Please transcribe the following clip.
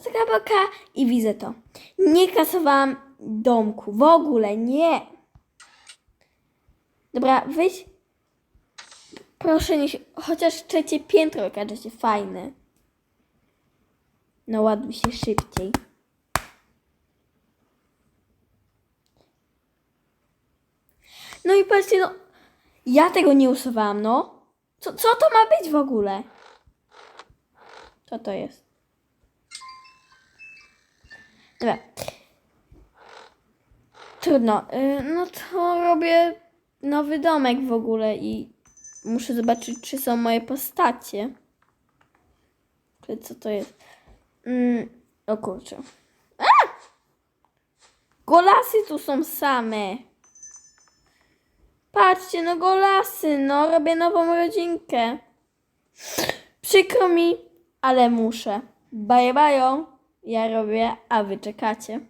Zgrabaka i widzę to. Nie kasowałam domku. W ogóle nie. Dobra, wyjdź. Proszę, niech chociaż trzecie piętro okaże się fajne. No ładuj się szybciej. No i patrzcie, no. Ja tego nie usuwałam, no. Co, co to ma być w ogóle? Co to jest? Dobra. Trudno. Y, No to robię nowy domek w ogóle i muszę zobaczyć, czy są moje postacie. Co to jest? Mm, o kurczę. A! Golasy tu są same. Patrzcie, no golasy, no robię nową rodzinkę. Przykro mi, ale muszę. Bajo, bajo. Ja robię, a wy czekacie.